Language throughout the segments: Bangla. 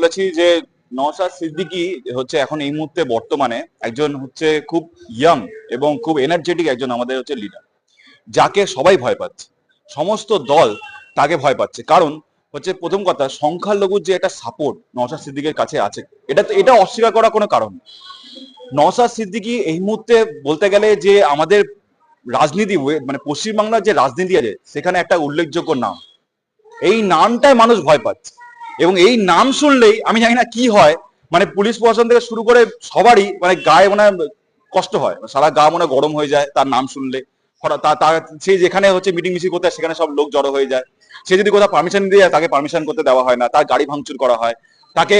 বলেছি যে নওশাদ সিদ্দিকী হচ্ছে এখন এই মুহূর্তে বর্তমানে একজন হচ্ছে খুব ইয়াং এবং খুব এনার্জেটিক একজন আমাদের হচ্ছে লিডার যাকে সবাই ভয় পাচ্ছে, সমস্ত দল তাকে ভয় পাচ্ছে। কারণ হচ্ছে প্রথম কথা সংখ্যালঘুর যে একটা সাপোর্ট নওশাদ সিদ্দিকের কাছে আছে, এটা এটা অস্বীকার করার কোনো কারণ। নওশাদ সিদ্দিকী এই মুহূর্তে বলতে গেলে যে আমাদের রাজনীতি মানে পশ্চিমবাংলার যে রাজনীতি আছে, সেখানে একটা উল্লেখযোগ্য নাম। এই নামটাই মানুষ ভয় পাচ্ছে। এবং এই নাম শুনলেই আমি জানি না কি হয় মানে পুলিশ প্রশাসন থেকে শুরু করে সবারই মানে গায়ে মানে কষ্ট হয় সারা গা মনে গরম হয়ে যায় তার নাম শুনলে। সে যেখানে হচ্ছে মিটিং মিছিল করতে সেখানে সব লোক জড়ো হয়ে যায়। সে যদি কোথাও পারমিশন দিয়ে তাকে পারমিশন করতে দেওয়া হয় না, তার গাড়ি ভাঙচুর করা হয়, তাকে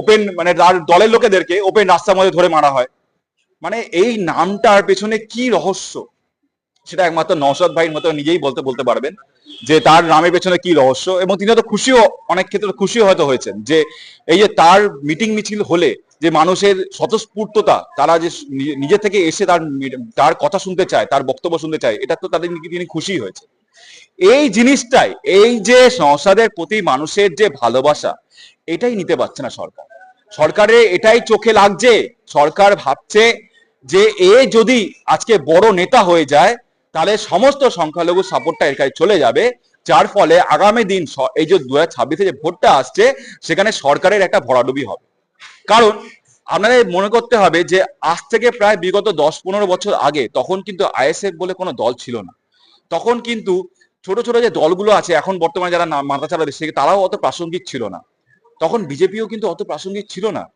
ওপেন মানে তার দলের লোকেদেরকে ওপেন রাস্তার মধ্যে ধরে মারা হয়। মানে এই নামটার পেছনে কি রহস্য? সেটা একমাত্র নওশাদ ভাইয়ের মতো নিজেই বলতে বলতে পারবেন। যে তার নামের পেছনে কি রহস্য এবং তিনি হয়তো খুশিও, অনেক ক্ষেত্রে খুশিও হয়তো হয়েছেন যে এই যে তার মিটিং মিছিল হলে যে মানুষের স্বতঃস্ফূর্ততা, তারা যে নিজে- থেকে এসে তার তার কথা শুনতে চায়, তার বক্তব্য শুনতে চায়, এটা তো তাদের তিনি খুশি হয়েছে এই জিনিসটাই, এই যে সংসদের প্রতি মানুষের যে ভালোবাসা, এটাই নিতে পারছে না সরকার। সরকারের এটাই চোখে লাগছে, সরকার ভাবছে যে এ যদি আজকে বড় নেতা হয়ে যায় তাহলে সমস্ত সংখ্যালঘু সাপোর্টটা এর কাছে চলে যাবে। যার ফলে আগামী দিন এই যে দু হাজার যে ভোটটা আসছে, সেখানে সরকারের একটা ভরাডুবি হবে। কারণ আপনাদের মনে করতে হবে যে, আজ থেকে প্রায় বিগত দশ পনেরো বছর আগে তখন কিন্তু আইএসএফ বলে কোনো দল ছিল না। তখন কিন্তু ছোট ছোট যে দলগুলো আছে, এখন বর্তমানে যারা না- মাথাচাড়া দিচ্ছে তারাও অত প্রাসঙ্গিক ছিল না। তখন বিজেপিও কিন্তু অত প্রাসঙ্গিক ছিল না।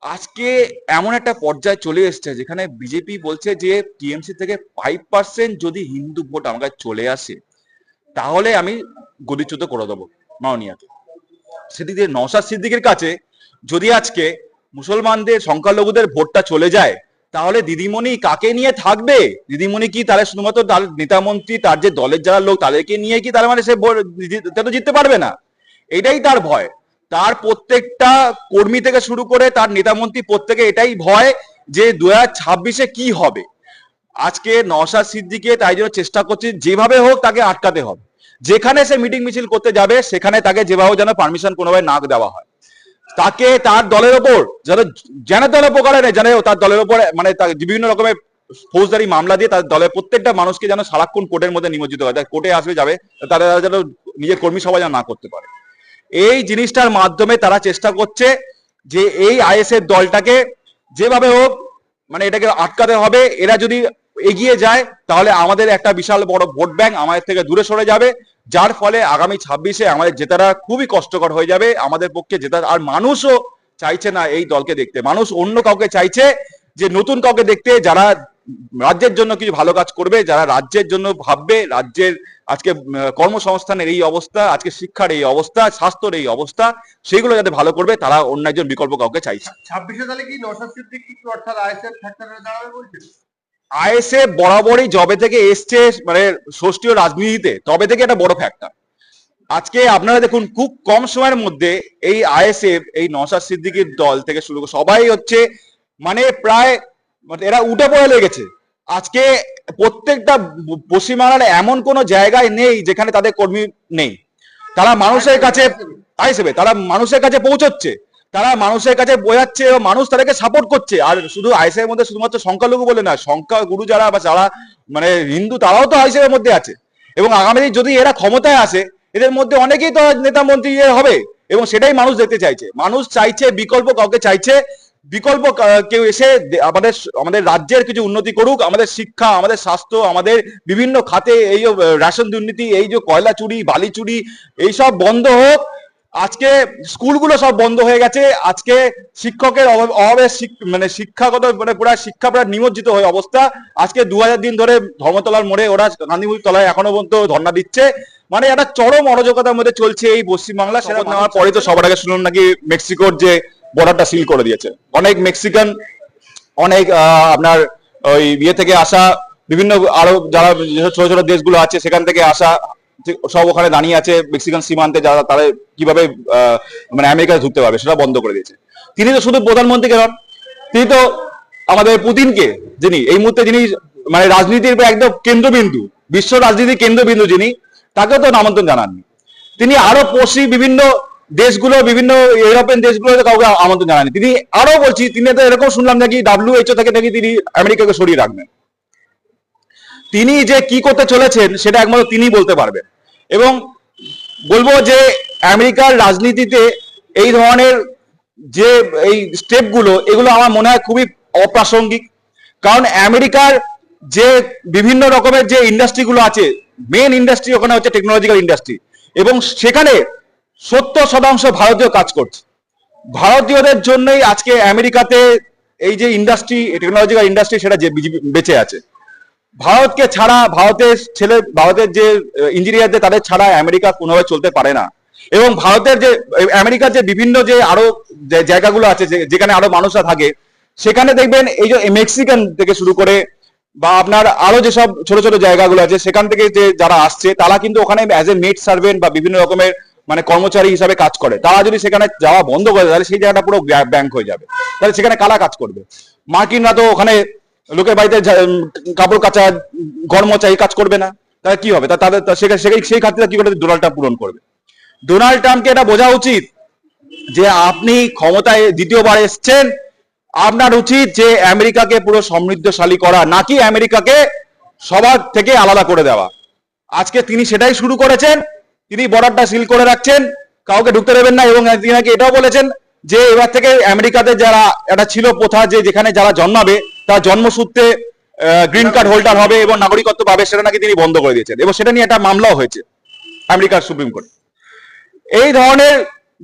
আজকে এমন একটা পর্যায়ে চলে এসছে যেখানে বিজেপি বলছে যে টিএমসি থেকে ফাইভ পার্সেন্ট যদি হিন্দু ভোট আমার কাছে চলে আসে, তাহলে আমি গদিচ্যুত করে দেবো মাওনিয়াকে সেদিকে নওশাদ সিদ্দিকের কাছে যদি আজকে মুসলমানদের, সংখ্যালঘুদের ভোটটা চলে যায়, তাহলে দিদিমণি কাকে নিয়ে থাকবে? দিদিমণি কি তাহলে শুধুমাত্র তার নেতা মন্ত্রী তার যে দলের যারা লোক, তাদেরকে নিয়ে কি তার মানে সে ভোট- তো জিততে পারবে না? এটাই তার ভয়। তার প্রত্যেকটা কর্মী থেকে শুরু করে তার নেতা মন্ত্রী প্রত্যেকে এটাই ভয় যে দু ছাব্বিশে কি হবে। আজকে নওশাদ সিদ্দিকে তাই জন্য চেষ্টা করছে যেভাবে হোক তাকে আটকাতে হবে। যেখানে সে মিটিং মিছিল করতে যাবে, সেখানে তাকে যেভাবে যেন পারমিশন কোনোভাবে না দেওয়া হয়। তাকে তার দলের ওপর যেন যেন দলের উপকারে নেই, যেন তার দলের ওপর মানে বিভিন্ন রকমের ফৌজদারি মামলা দিয়ে তার দলের প্রত্যেকটা মানুষকে যেন সারাক্ষণ কোর্টের মধ্যে নিমজ্জিত হয় কোর্টে আসবে, যাবে, তারা যেন নিজের কর্মী সভা যেন না করতে পারে। এই জিনিসটার মাধ্যমে তারা চেষ্টা করছে যে এই আইএসএফ দলটাকে যেভাবে হোক মানে এটাকে আটকাতে হবে। এরা যদি এগিয়ে যায়, তাহলে আমাদের একটা বিশাল বড় ভোট ব্যাংক আমাদের থেকে দূরে সরে যাবে। যার ফলে আগামী ছাব্বিশে আমাদের জেতাটা খুবই কষ্টকর হয়ে যাবে। আমাদের পক্ষে জেতা, আর মানুষও চাইছে না এই দলকে দেখতে। মানুষ অন্য কাউকে চাইছে যে নতুন কাউকে দেখতে। যারা রাজ্যের জন্য কিছু ভালো কাজ করবে যারা রাজ্যের জন্য ভাববে রাজ্যের আজকে কর্মসংস্থানের এই অবস্থা আজকে শিক্ষার এই অবস্থা স্বাস্থ্যের এই অবস্থা সেগুলো যাতে ভালো করবে তারা অন্য একজন বিকল্প কাউকে চাইছে। ছাব্বিশে তাহলে কি সিদ্দিকী কি অর্থাৎ আইএসএফ ফ্যাক্টরে দাঁড়াবে বলছেন? আইএসএফ বরাবরই জবে থেকে এসছে মানে ষষ্ঠীয় রাজনীতিতে তবে থেকে একটা বড় ফ্যাক্টর আজকে আপনারা দেখুন খুব কম সময়ের মধ্যে এই আইএসএফ এই নসাদ সিদ্দিকীর দল থেকে শুরু করে সবাই হচ্ছে মানে প্রায় মানে এরা উঠে পড়ে লেগেছে। আজকে প্রত্যেকটা পশ্চিমবাংলার এমন কোনো জায়গায় নেই যেখানে তাদের কর্মী নেই। তারা মানুষের কাছে হিসেবে তারা মানুষের কাছে পৌঁছচ্ছে। তারা মানুষের কাছে বোঝাচ্ছে এবং মানুষ তাদেরকে সাপোর্ট করছে। আর শুধু আইএসএফ এর মধ্যে শুধুমাত্র সংখ্যালঘু বলে না সংখ্যাগুরু যারা বা যারা মানে হিন্দু, তারাও তো আইএসএফ এর মধ্যে আছে। এবং আগামী যদি এরা ক্ষমতায় আসে, এদের মধ্যে অনেকেই তো নেতা মন্ত্রী হবে। এবং সেটাই মানুষ দেখতে চাইছে। মানুষ চাইছে, বিকল্প কাউকে চাইছে বিকল্প কেউ এসে আমাদের আমাদের রাজ্যের কিছু উন্নতি করুক আমাদের শিক্ষা আমাদের স্বাস্থ্য আমাদের বিভিন্ন খাতে এই রেশন দুর্নীতি এই যে কয়লা চুরি বালি চুরি এইসব বন্ধ হোক। আজকে স্কুলগুলো সব বন্ধ হয়ে গেছে। আজকে শিক্ষকের অভাব- মানে শিক্ষাগত মানে পুরো শিক্ষা পুরো নিমজ্জিত হয়ে অবস্থা। আজকে দু হাজার দিন ধরে ধর্মতলার মোড়ে ওরা গান্ধীমূর্তি তলায় এখনও পর্যন্ত ধর্ণা দিচ্ছে। মানে একটা চরম অরাজকতার মধ্যে চলছে এই পশ্চিমবাংলা। সেটা নেওয়ার পরে তো সবার আগে শুনুন নাকি মেক্সিকোর যে বর্ডারটা সিল করে দিয়েছে। অনেক মেক্সিকান অনেক আপনার ওই ইয়ে থেকে আসা বিভিন্ন আরও যারা যেসব ছোট ছোট দেশগুলো আছে, সেখান থেকে আসা সব ওখানে দাঁড়িয়ে আছে মেক্সিকান সীমান্তে, যারা তারা কীভাবে মানে আমেরিকায় ঢুকতে পারবে, সেটা বন্ধ করে দিয়েছে। তিনি তো শুধু প্রধানমন্ত্রীকে নন তিনি তো আমাদের পুতিনকে, যিনি, এই মুহূর্তে যিনি মানে রাজনীতির একদম কেন্দ্রবিন্দু, বিশ্ব রাজনীতির কেন্দ্রবিন্দু যিনি, তাকেও তো আমন্ত্রণ জানাননি। তিনি আরও পশ্চিম বিভিন্ন দেশগুলো, বিভিন্ন ইউরোপিয়ান দেশগুলো কাউকে আমন্ত্রণ জানায়নি। তিনি আরও বলছি, তিনি তো এরকম শুনলাম নাকি ডাব্লিউএইচও থেকে নাকি তিনি আমেরিকাকে সরিয়ে রাখবেন। তিনি যে কি করতে চলেছেন, সেটা একমাত্র তিনিই বলতে পারবেন। এবং বলব যে, আমেরিকার রাজনীতিতে এই ধরনের যে, এই স্টেপগুলো, এগুলো আমার মনে হয় খুবই অপ্রাসঙ্গিক। কারণ আমেরিকার যে বিভিন্ন রকমের যে ইন্ডাস্ট্রিগুলো আছে মেন ইন্ডাস্ট্রি ওখানে হচ্ছে টেকনোলজিক্যাল ইন্ডাস্ট্রি এবং সেখানে সত্তর শতাংশ ভারতীয় কাজ করছে। ভারতীয়দের জন্যই আজকে আমেরিকাতে এই যে ইন্ডাস্ট্রি টেকনোলজিক্যাল ইন্ডাস্ট্রি সেটা যে বেঁচে আছে। ভারতকে ছাড়া ভারতের ছেলে, ভারতের যে ইঞ্জিনিয়ারদের তাদের ছাড়া আমেরিকা কোনোভাবে চলতে পারে না। এবং ভারতের যে আমেরিকার যে বিভিন্ন যে আরও জায়গাগুলো আছে যেখানে আরও মানুষরা থাকে, সেখানে দেখবেন এই যে মেক্সিকান থেকে শুরু করে বা আপনার আরও যেসব ছোট ছোট জায়গাগুলো আছে, সেখান থেকে যে যারা আসছে, তারা কিন্তু ওখানে অ্যাজ এ মেড সার্ভেন্ট বা বিভিন্ন রকমের মানে কর্মচারী হিসাবে কাজ করে। তারা যদি সেখানে যাওয়া বন্ধ করে তাহলে সেই জায়গাটা পুরো ব্যাংক হয়ে যাবে। তাহলে সেখানে কারা কাজ করবে? মার্কিনরা তো ওখানে লোকের বাড়িতে কাপড় কাচা, ঘর মোচা এই কাজ করবে না। তাহলে কি হবে? তাদের সেই সেই খাতিরে কি করে ডোনাল্ড ট্রাম্প পূরণ করবে? ডোনাল্ড ট্রাম্পকে এটা বোঝা উচিত যে আপনি ক্ষমতায় দ্বিতীয়বার এসছেন। আপনার উচিত যে আমেরিকাকে পুরো সমৃদ্ধশালী করা, নাকি আমেরিকাকে সবার থেকে আলাদা করে দেওয়া। আজকে তিনি সেটাই শুরু করেছেন। তিনি বর্ডারটা সিল করে রাখছেন, কাউকে ঢুকতে দেবেন না এবং তিনি নাকি এটাও বলেছেন যে এবার থেকে আমেরিকাতে যারা, এটা ছিল প্রথা যে যেখানে যারা জন্মাবে, তারা জন্মসূত্রে গ্রিন কার্ড হোল্ডার হবে এবং নাগরিকত্ব পাবে, সেটা নাকি তিনি বন্ধ করে দিয়েছেন। এবং সেটা নিয়ে একটা মামলাও হয়েছে আমেরিকার সুপ্রিম কোর্ট। এই ধরনের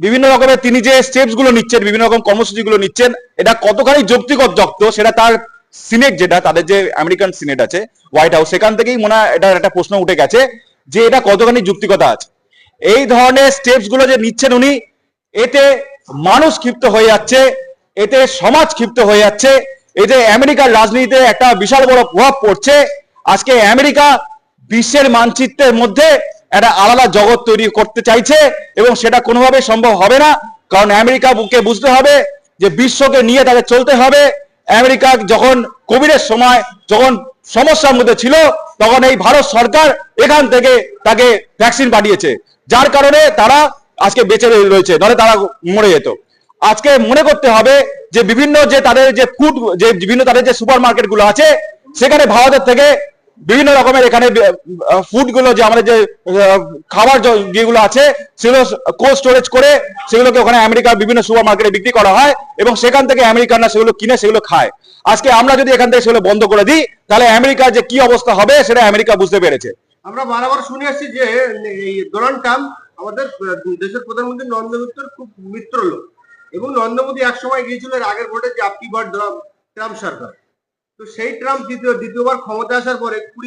বিভিন্ন রকমের তিনি যে স্টেপসগুলো নিচ্ছেন, বিভিন্ন রকম কর্মসূচি গুলো নিচ্ছেন, এটা কতখানি যৌক্তিকত যুক্ত সেটা তার সিনেট যেটা, তাদের যে আমেরিকান সিনেট আছে, হোয়াইট হাউস, সেখান থেকেই মনে হয় এটা একটা প্রশ্ন উঠে গেছে যে এটা কতখানি যুক্তিকতা আছে। এই ধরনের স্টেপসগুলো যে নিচ্ছেন উনি, এতে মানুষ ক্ষিপ্ত হয়ে যাচ্ছে, এতে সমাজ ক্ষিপ্ত হয়ে যাচ্ছে, এতে আমেরিকার রাজনীতিতে একটা বিশাল বড় প্রভাব পড়ছে। আজকে আমেরিকা বিশ্বের মানচিত্রের মধ্যে একটা আলাদা জগৎ তৈরি করতে চাইছে এবং সেটা কোনোভাবে সম্ভব হবে না, কারণ আমেরিকা বুকে বুঝতে হবে যে বিশ্বকে নিয়ে তাকে চলতে হবে। আমেরিকা যখন কোভিডের সময়, যখন সমস্যার মধ্যে ছিল তখন এই ভারত সরকার এখান থেকে তাকে ভ্যাকসিন পাঠিয়েছে। যার কারণে তারা আজকে বেঁচে রয়েছে নাহলে তারা মরে যেত। আজকে মনে করতে হবে যে বিভিন্ন যে তাদের যে ফুড যে বিভিন্ন তাদের যে সুপার মার্কেটগুলো আছে, সেখানে ভারতের থেকে বিভিন্ন রকমের এখানে ফুডগুলো যে আমাদের যে খাবার যেগুলো আছে, সেগুলো কোল্ড স্টোরেজ করে সেগুলোকে ওখানে আমেরিকার বিভিন্ন সুপার মার্কেটে বিক্রি করা হয় এবং সেখান থেকে আমেরিকানরা সেগুলো কিনে সেগুলো খায়। আজকে আমরা যদি এখান থেকে সেগুলো বন্ধ করে দিই, তাহলে আমেরিকার যে কি অবস্থা হবে সেটা আমেরিকা বুঝতে পেরেছে। আমরা বারবার শুনে আসছি যে ডোনাল্ড ট্রাম্প আমাদের দেশের প্রধানমন্ত্রী নরেন্দ্র মোদীর খুব মিত্র লোক। এবং নরেন্দ্র মোদী এক সময় গিয়েছিল আগের ভোটে যে আপকি বার ট্রাম্প সরকার। তো সেই ট্রাম্প দ্বিতীয় দ্বিতীয়বার ক্ষমতা আসার পরে কুড়ি